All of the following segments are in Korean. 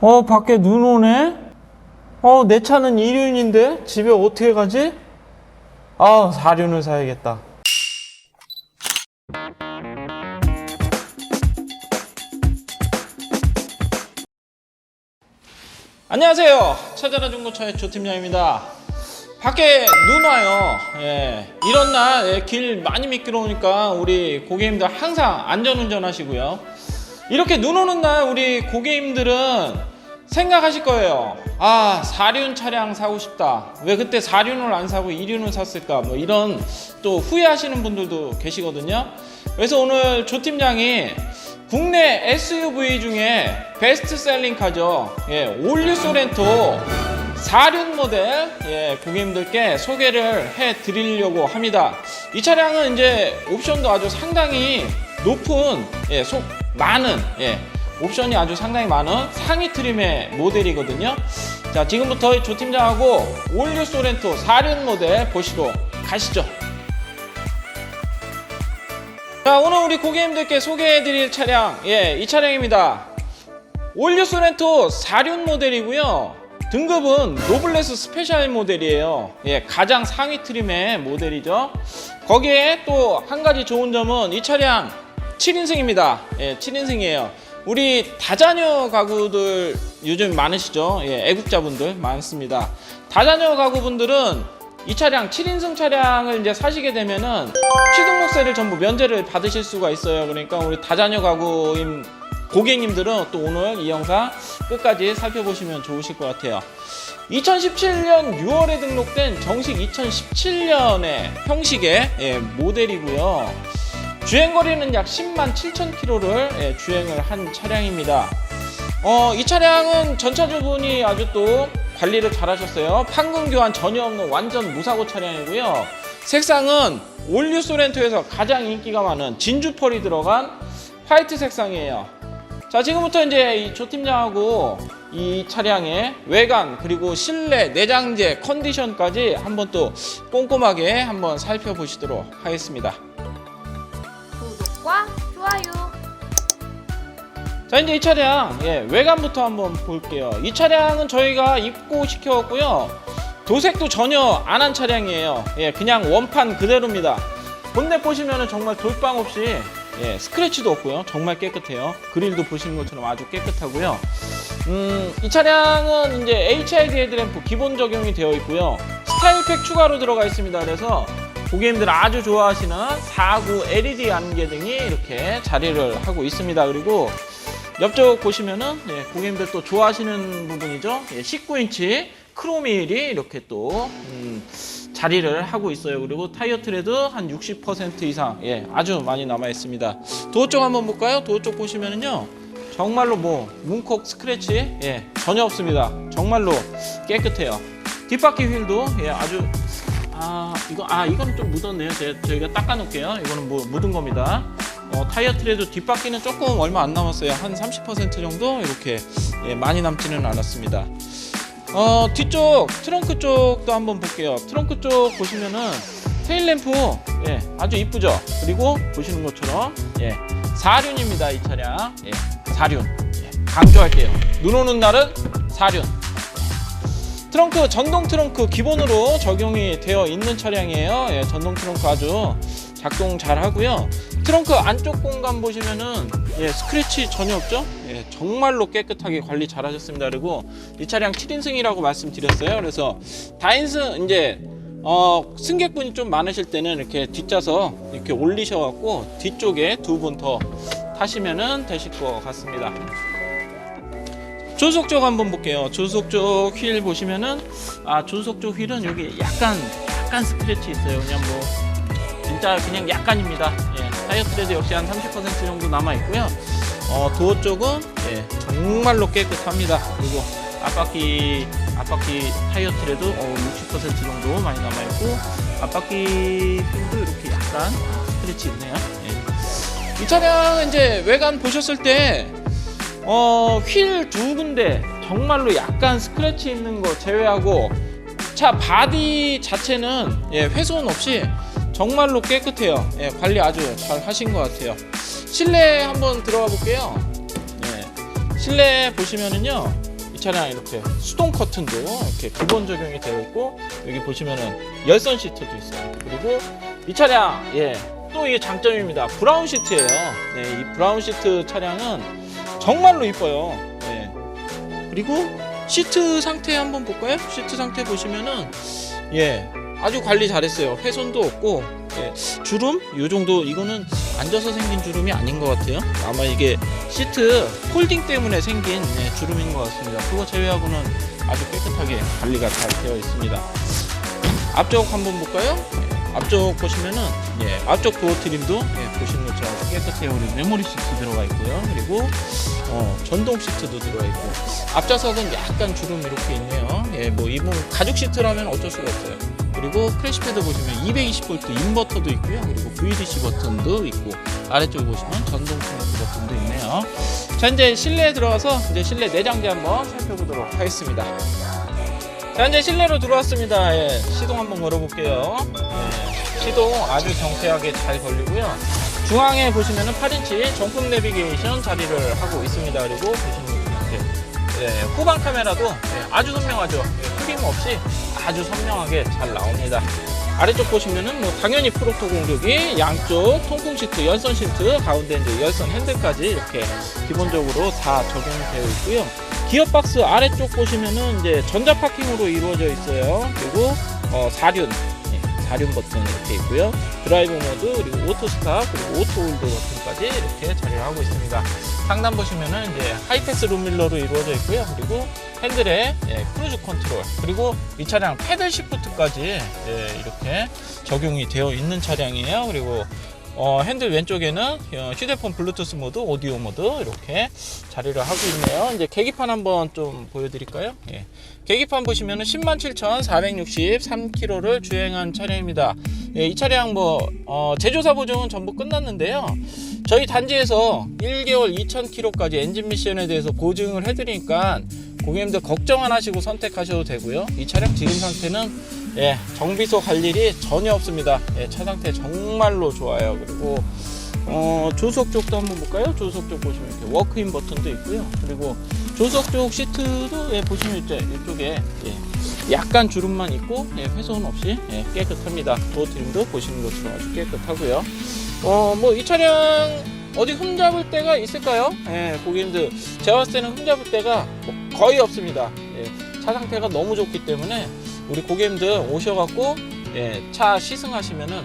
어, 밖에 눈 오네? 어, 내 차는 2륜인데? 집에 어떻게 가지? 아, 4륜을 사야겠다. 안녕하세요. 찾아라 중고차의 조팀장입니다. 밖에 눈 와요. 예. 이런 날 길 많이 미끄러우니까 우리 고객님들 항상 안전운전 하시고요. 이렇게 눈 오는 날 우리 고객님들은 생각하실 거예요. 아, 4륜 차량 사고 싶다. 왜 그때 4륜을 안 사고 2륜을 샀을까? 뭐 이런 또 후회하시는 분들도 계시거든요. 그래서 오늘 조 팀장이 국내 SUV 중에 베스트 셀링 카죠. 예, 올류 소렌토 4륜 모델 예, 고객님들께 소개를 해 드리려고 합니다. 이 차량은 이제 옵션도 아주 상당히 높은 예, 속 많은 예, 옵션이 아주 상당히 많은 상위 트림의 모델이거든요. 자, 지금부터 조 팀장하고 올류 소렌토 4륜 모델 보시러 가시죠. 자, 오늘 우리 고객님들께 소개해드릴 차량, 예, 이 차량입니다. 올류 소렌토 4륜 모델이고요. 등급은 노블레스 스페셜 모델이에요. 예, 가장 상위 트림의 모델이죠. 거기에 또 한 가지 좋은 점은 이 차량 7인승입니다. 예, 7인승이에요. 우리 다자녀 가구들 요즘 많으시죠? 예, 애국자분들 많습니다. 다자녀 가구분들은 이 차량 7인승 차량을 이제 사시게 되면은 취등록세를 전부 면제를 받으실 수가 있어요. 그러니까 우리 다자녀 가구인 고객님들은 또 오늘 이 영상 끝까지 살펴보시면 좋으실 것 같아요. 2017년 6월에 등록된 정식 2017년의 형식의 예, 모델이고요. 주행거리는 약 10만 7천 킬로를 예, 주행을 한 차량입니다. 어, 이 차량은 전차주분이 아주 또 관리를 잘 하셨어요. 판금 교환 전혀 없는 완전 무사고 차량이고요. 색상은 올류 소렌토에서 가장 인기가 많은 진주 펄이 들어간 화이트 색상이에요. 자, 지금부터 이제 이조 팀장하고 이 차량의 외관 그리고 실내 내장재 컨디션까지 한번 또 꼼꼼하게 한번 살펴보시도록 하겠습니다. 자 이제 이 차량 예, 외관부터 한번 볼게요. 이 차량은 저희가 입고 시켰고요. 도색도 전혀 안 한 차량이에요. 예, 그냥 원판 그대로입니다. 본넷 보시면 정말 돌빵 없이 예, 스크래치도 없고요. 정말 깨끗해요. 그릴도 보시는 것처럼 아주 깨끗하고요. 음, 이 차량은 이제 HID 헤드램프 기본 적용이 되어 있고요. 스타일팩 추가로 들어가 있습니다. 그래서 고객님들 아주 좋아하시는 4구 LED 안개등이 이렇게 자리를 하고 있습니다. 그리고 옆쪽 보시면은 예, 고객님들 또 좋아하시는 부분이죠. 예, 19인치 크롬휠이 이렇게 또 음, 자리를 하고 있어요. 그리고 타이어 트레드 한 60% 이상 예, 아주 많이 남아 있습니다. 도어 쪽 한번 볼까요? 도어 쪽 보시면은요. 정말로 뭐 문콕 스크래치 예, 전혀 없습니다. 정말로 깨끗해요. 뒷바퀴 휠도 예, 아주 아 이거 아 이건 좀 묻었네요. 제, 저희가 닦아 놓을게요. 이거는 뭐 묻은 겁니다. 어, 타이어 트레드 뒷바퀴는 조금 얼마 안 남았어요. 한 30% 정도 이렇게 예, 많이 남지는 않았습니다. 어, 뒤쪽 트렁크 쪽도 한번 볼게요. 트렁크 쪽 보시면은 테일 램프 예, 아주 이쁘죠. 그리고 보시는 것처럼 예, 4륜입니다. 이 차량 예, 4륜 예, 강조할게요. 눈 오는 날은 4륜. 트렁크 전동 트렁크 기본으로 적용이 되어 있는 차량이에요. 예, 전동 트렁크 아주 작동 잘 하고요. 트렁크 안쪽 공간 보시면은 예, 스크래치 전혀 없죠? 예, 정말로 깨끗하게 관리 잘 하셨습니다. 그리고 이 차량 7인승이라고 말씀드렸어요. 그래서 다인승 이제 어, 승객분이 좀 많으실 때는 이렇게 뒷좌석 이렇게 올리셔 갖고 뒤쪽에 두 분 더 타시면은 되실 것 같습니다. 조수석 쪽 한번 볼게요. 조수석 쪽휠 보시면은 아 조수석 쪽 휠은 여기 약간 약간 스크래치 있어요. 그냥 뭐 진짜 그냥 약간입니다. 예, 타이어 트레드 역시 한 30% 정도 남아 있고요. 어, 도어 쪽은 예, 정말로 깨끗합니다. 그리고 앞바퀴 앞바퀴 타이어 트레드 어, 60% 정도 많이 남아 있고 앞바퀴 휠도 이렇게 약간 스크래치 있네요. 예. 이 차량 이제 외관 보셨을 때 어, 휠 두 군데 정말로 약간 스크래치 있는 거 제외하고 차 바디 자체는 예, 훼손 없이 정말로 깨끗해요. 예, 관리 아주 잘 하신 것 같아요. 실내 한번 들어가 볼게요. 예, 실내 보시면은요. 차량 이렇게 수동 커튼도 이렇게 기본 적용이 되어 있고 여기 보시면은 열선 시트도 있어요. 그리고 이 차량 예. 또 이게 장점입니다. 브라운 시트예요. 네, 이 브라운 시트 차량은 정말로 이뻐요. 네. 그리고 시트 상태 한번 볼까요? 시트 상태 보시면은 예 아주 관리 잘했어요. 훼손도 없고 예, 주름 요 정도 이거는 앉아서 생긴 주름이 아닌 것 같아요. 아마 이게 시트 폴딩 때문에 생긴 예, 주름인 것 같습니다. 그거 제외하고는 아주 깨끗하게 관리가 잘 되어 있습니다. 앞쪽 한번 볼까요? 예, 앞쪽 보시면은 예, 앞쪽 도어 트림도 예, 보시는 것처럼 깨끗해요. 우리 메모리 시트 들어가 있고요. 그리고 어, 전동 시트도 들어가 있고 앞좌석은 약간 주름 이렇게 있네요. 예, 뭐 이분 가죽 시트라면 어쩔 수가 없어요. 그리고 크래시패드 보시면 220V 인버터도 있고요. 그리고 VDC 버튼도 있고 아래쪽 보시면 전동 스마트 버튼도 있네요. 자 이제 실내에 들어가서 이제 실내 내장재 한번 살펴보도록 하겠습니다. 자 이제 실내로 들어왔습니다. 예, 시동 한번 걸어볼게요. 예, 시동 아주 경쾌하게 잘 걸리고요. 중앙에 보시면은 8인치 정품 내비게이션 자리를 하고 있습니다. 그리고 보시면 예, 후방 카메라도 예, 아주 선명하죠. 예, 흐림 없이 아주 선명하게 잘 나옵니다. 아래쪽 보시면은 뭐 당연히 프로토 공격이 양쪽 통풍 시트, 열선 시트, 가운데 이제 열선 핸들까지 이렇게 기본적으로 다 적용이 되어 있고요. 기어 박스 아래쪽 보시면은 이제 전자 파킹으로 이루어져 있어요. 그리고 어, 사륜, 예, 사륜 버튼 이렇게 있고요. 드라이브 모드 그리고 오토 스탑 그리고 오토 홀드 버튼까지 이렇게 자리를 하고 있습니다. 상단 보시면은 이제 하이패스 룸밀러로 이루어져 있고요. 그리고 핸들에 예, 크루즈 컨트롤 그리고 이 차량 패들 시프트까지 예, 이렇게 적용이 되어 있는 차량이에요. 그리고 어, 핸들 왼쪽에는 어, 휴대폰 블루투스 모드, 오디오 모드 이렇게 자리를 하고 있네요. 이제 계기판 한번 좀 보여드릴까요? 예. 계기판 보시면은 104,463km를 주행한 차량입니다. 예, 이 차량 뭐 어, 제조사 보증은 전부 끝났는데요. 저희 단지에서 1개월 2,000km까지 엔진 미션에 대해서 보증을 해드리니까 고객님들 걱정 안 하시고 선택하셔도 되고요. 이 차량 지금 상태는 예, 정비소 갈 일이 전혀 없습니다. 예, 차 상태 정말로 좋아요. 그리고 어, 조수석 쪽도 한번 볼까요? 조수석 쪽 보시면 이렇게 워크인 버튼도 있고요. 그리고 조수석 쪽 시트도 예, 보시면 이제 이쪽에 예, 약간 주름만 있고 예, 훼손 없이 예, 깨끗합니다. 도어 트림도 보시는 것처럼 아주 깨끗하고요. 어, 뭐 이 차량 어디 흠잡을 데가 있을까요? 예, 고객님들 제가 봤을 때는 흠잡을 데가 뭐 거의 없습니다. 예, 차 상태가 너무 좋기 때문에 우리 고객님들 오셔갖고 예, 차 시승하시면은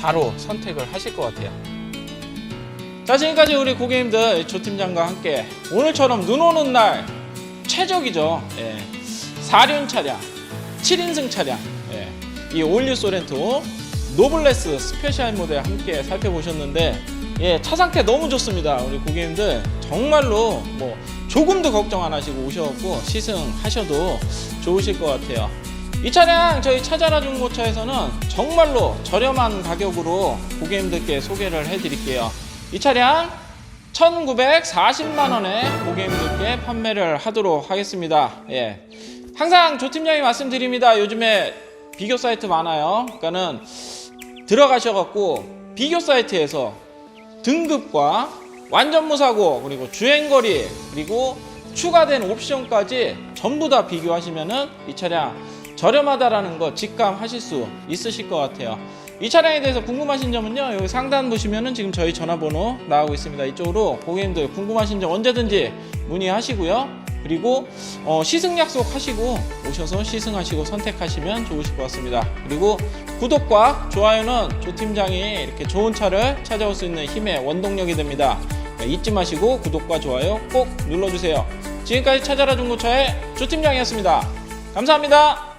바로 선택을 하실 것 같아요. 자 지금까지 우리 고객님들 조 팀장과 함께 오늘처럼 눈 오는 날 최적이죠. 예, 4륜 차량, 7인승 차량, 예, 이 올류 소렌토 노블레스 스페셜 모델 함께 살펴보셨는데 예, 차 상태 너무 좋습니다. 우리 고객님들 정말로 뭐 조금도 걱정 안 하시고 오셔갖고 시승하셔도 좋으실 것 같아요. 이 차량 저희 차자라 중고차에서는 정말로 저렴한 가격으로 고객님들께 소개를 해드릴게요. 이 차량 1940만 원에 고객님들께 판매를 하도록 하겠습니다. 예. 항상 조 팀장이 말씀드립니다. 요즘에 비교 사이트 많아요. 그러니까는 들어가셔갖고 비교 사이트에서 등급과 완전 무사고 그리고 주행거리 그리고 추가된 옵션까지 전부 다 비교하시면은 이 차량 저렴하다라는 거 직감하실 수 있으실 것 같아요. 이 차량에 대해서 궁금하신 점은요 여기 상단 보시면은 지금 저희 전화번호 나오고 있습니다. 이쪽으로 고객님들 궁금하신 점 언제든지 문의하시고요. 그리고 어, 시승 약속하시고 오셔서 시승하시고 선택하시면 좋으실 것 같습니다. 그리고 구독과 좋아요는 조 팀장이 이렇게 좋은 차를 찾아올 수 있는 힘의 원동력이 됩니다. 네, 잊지 마시고 구독과 좋아요 꼭 눌러주세요. 지금까지 찾아라 중고차의 조 팀장이었습니다. 감사합니다.